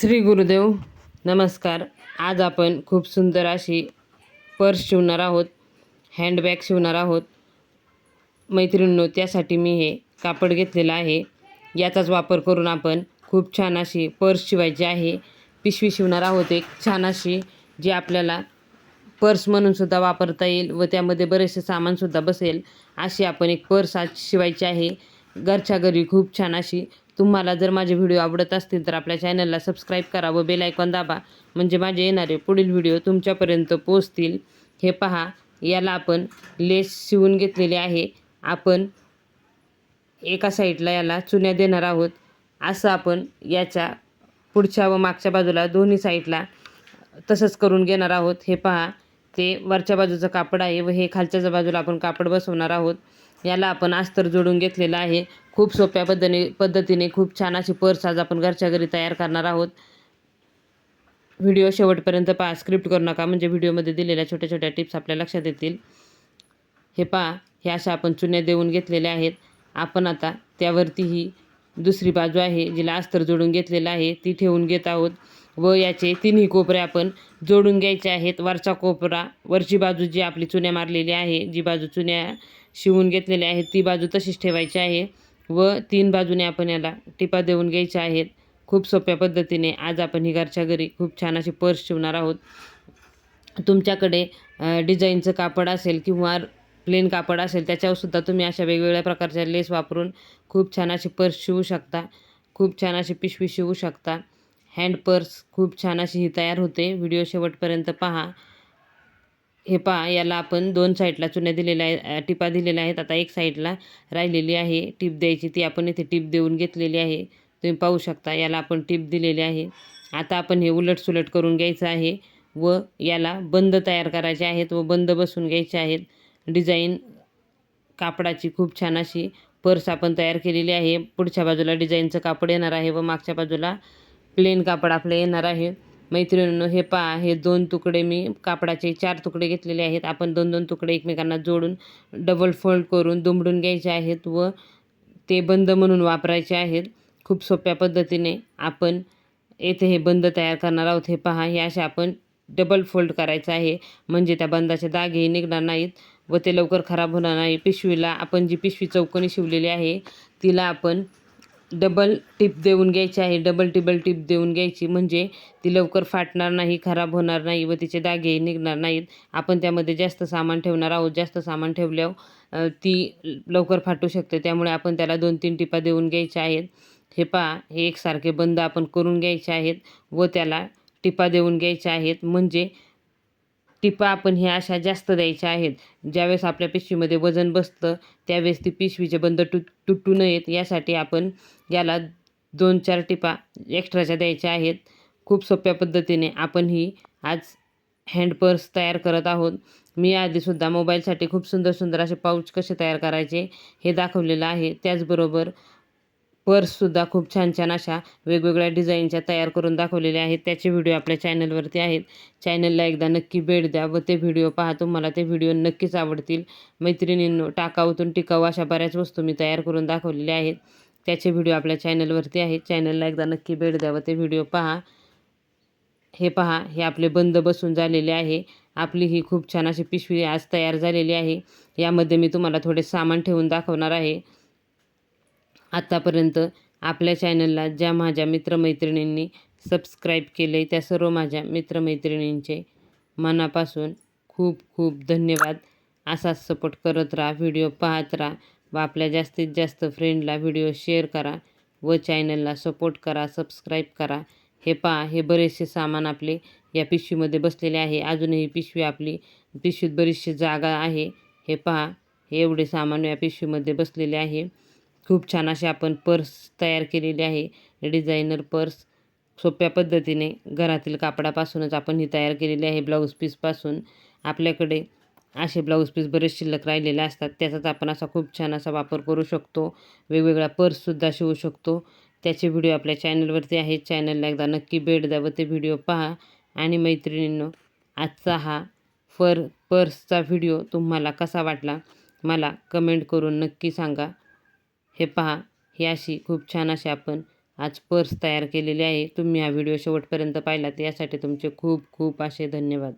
श्री गुरुदेव नमस्कार. आज आपण खूप सुंदर अशी पर्स शिवणार आहोत हँडबॅग शिवणार आहोत. मैत्रिणींनो त्यासाठी मी हे कापड घेतलेलं आहे. याचाच वापर करून आपण खूप छान अशी पर्स शिवायची आहे. पिशवी शिवणार आहोत एक छान अशी जी आपल्याला पर्स म्हणूनसुद्धा वापरता येईल व त्यामध्ये बरेचसे सामानसुद्धा बसेल. अशी आपण एक पर्स आज शिवायची आहे. घरच्या घरी खूप छान अशी तुम्हाला जर माझे व्हिडिओ आवडत असतील तर आपल्या चॅनलला सबस्क्राईब करा व बेलायकॉन दाबा. म्हणजे माझे येणारे पुढील व्हिडिओ तुमच्यापर्यंत पोचतील हे पहा याला आपण लेस शिवून घेतलेले आहे. आपण एका साईडला याला चुन्या देणार आहोत. असं आपण याच्या पुढच्या व मागच्या बाजूला दोन्ही साईडला तसंच करून घेणार आहोत. हे पहा ते वरच्या बाजूचं कापड आहे व हे खालच्या बाजूला आपण कापड बसवणार आहोत. याला आपण अस्तर जोडून घेतलेलं आहे. खूप सोप्या पद्धतीने पद्धतीने खूप छान अशी पर्स आज आपण घरच्या घरी तयार करणार आहोत. व्हिडिओ शेवटपर्यंत पहा. स्क्रिप्ट करू नका म्हणजे व्हिडिओमध्ये दिलेल्या छोट्या छोट्या टिप्स आपल्या लक्षात येतील. हे पहा हे अशा आपण चुन्या देऊन घेतलेल्या आहेत. आपण आता त्यावरती ही दुसरी बाजू आहे जिला अस्तर जोडून घेतलेलं आहे ती ठेवून घेत आहोत. व याचे तिन्ही कोपरे आपण जोडून घ्यायचे आहेत. वरचा कोपरा वरची बाजू जी आपली चुन्या मारलेली आहे जी बाजू चुन्या शिवून घेतलेल्या आहेत ती बाजू तशीच ठेवायची आहे व तीन बाजूने आपण याला टिपा देऊन घ्यायच्या आहेत. खूप सोप्या पद्धतीने आज आपण ही घरच्या घरी खूप छान अशी पर्स शिवणार आहोत. तुमच्याकडे डिझाईनचं कापड असेल किंवा प्लेन कापड असेल त्याच्यावरसुद्धा तुम्ही अशा वेगवेगळ्या प्रकारच्या लेस वापरून खूप छान अशी पर्स शिवू शकता. खूप छान अशी पिशवी शिवू शकता. हँड पर्स खूप छान अशी ही तयार होते. व्हिडिओ शेवटपर्यंत पहा. हे पहा याला आपण दोन साईडला चुन्या दिलेल्या आहे टिपा दिलेल्या आहेत. आता एक साईडला राहिलेली आहे. टीप द्यायची ती आपण इथे टीप देऊन घेतलेली आहे. तुम्ही पाहू शकता याला आपण टीप दिलेली आहे. आता आपण हे उलट सुलट करून घ्यायचं आहे व याला बंद तयार करायचे आहेत व बंद बसून घ्यायचे आहेत. डिझाईन कापडाची खूप छान अशी पर्स आपण तयार केलेली आहे. पुढच्या बाजूला डिझाईनचं कापड येणार आहे व मागच्या बाजूला प्लेन कापड आपलं येणार आहे. मैत्रिणींनो हे पहा हे दोन तुकडे मी कापडाचे चार तुकडे घेतलेले आहेत. आपण दोन दोन तुकडे एकमेकांना जोडून डबल फोल्ड करून दुमडून घ्यायचे आहेत व ते बंद म्हणून वापरायचे आहेत. खूप सोप्या पद्धतीने आपण येथे हे बंद तयार करणार आहोत. हे पहा हे असे आपण डबल फोल्ड करायचं आहे. म्हणजे त्या बंदाचे दागेही निघणार नाहीत व ते लवकर खराब होणार नाही. पिशवीला आपण जी पिशवी चौकोनी शिवलेली आहे तिला आपण डबल टिप देऊन घ्यायची आहे. डबल टिबल टिप देऊन घ्यायची. म्हणजे ती लवकर फाटणार नाही खराब होणार नाही व तिचे दागेही निघणार नाहीत. आपण त्यामध्ये जास्त सामान ठेवणार आहोत. जास्त सामान ठेवल्यावर ती लवकर फाटू शकते. त्यामुळे आपण त्याला दोन तीन टिपा देऊन घ्यायच्या आहेत. हे पहा हे एकसारखे बंद आपण करून घ्यायचे आहेत व त्याला टिपा देऊन घ्यायच्या आहेत. म्हणजे टिपा आपण ह्या अशा जास्त द्यायच्या आहेत. ज्यावेळेस आपल्या पिशवीमध्ये वजन बसतं त्यावेळेस ती पिशवीचे बंद तुट तुटू नयेत यासाठी आपण याला दोन चार टिपा एक्स्ट्राच्या द्यायच्या आहेत. खूप सोप्या पद्धतीने आपण ही आज हँड पर्स तयार करत आहोत. मी आधीसुद्धा मोबाईलसाठी खूप सुंदर सुंदर असे पाऊच कसे तयार करायचे हे दाखवलेलं आहे. त्याचबरोबर पर्ससुद्धा खूप छान छान अशा वेगवेगळ्या डिझाईनच्या तयार करून दाखवलेल्या आहेत. त्याचे व्हिडिओ आपल्या चॅनलवरती आहेत. चॅनलला एकदा नक्की भेट द्या व ते व्हिडिओ पहा. तुम्हाला ते व्हिडिओ नक्कीच आवडतील. मैत्रिणींनो टाकाऊतून टिकाऊ अशा बऱ्याच वस्तू मी तयार करून दाखवलेल्या आहेत. त्याचे व्हिडिओ आपल्या चॅनलवरती आहेत. चॅनलला एकदा नक्की भेट द्या व ते व्हिडिओ पहा. हे पहा हे आपले बंद बसून झालेले आहे. आपली ही खूप छान अशी पिशवी आज तयार झालेली आहे. यामध्ये मी तुम्हाला थोडे सामान ठेवून दाखवणार आहे. आत्तापर्यंत आपल्या चॅनलला ज्या माझ्या मित्रमैत्रिणींनी सबस्क्राईब केले त्या सर्व माझ्या मित्रमैत्रिणींचे मनापासून खूप खूप धन्यवाद. असाच सपोर्ट करत राहा व्हिडिओ पाहत राहा व आपल्या जास्तीत जास्त फ्रेंडला व्हिडिओ शेअर करा व चॅनलला सपोर्ट करा सबस्क्राईब करा. हे पहा हे बरेचसे सामान आपले या पिशवीमध्ये बसलेले आहे. अजूनही पिशवी आपली पिशवीत बरीचशी जागा आहे. हे पहा हे एवढे सामान या पिशवीमध्ये बसलेले आहे. खूप छान असे आपण पर्स तयार केलेली आहे. डिझायनर पर्स सोप्या पद्धतीने घरातील कापडापासूनच आपण ही तयार केलेली आहे ब्लाऊज पीसपासून आपल्याकडे असे ब्लाऊज पीस बरेच शिल्लक राहिलेले असतात. त्याचाच आपण असा खूप छान असा वापर करू शकतो. वेगवेगळा पर्ससुद्धा शिवू शकतो. त्याचे व्हिडिओ आपल्या चॅनलवरती आहेत. चॅनलला एकदा नक्की भेट द्या व ते व्हिडिओ पहा. आणि मैत्रिणींनो आजचा हा फर पर्सचा व्हिडिओ तुम्हाला कसा वाटला मला कमेंट करून नक्की सांगा. हे पहा ही अशी खूप छान अशी आपण आज पर्स तयार केलेली आहे. तुम्ही हा व्हिडिओ शेवटपर्यंत पाहिला यासाठी तुमचे खूप खूप असे धन्यवाद.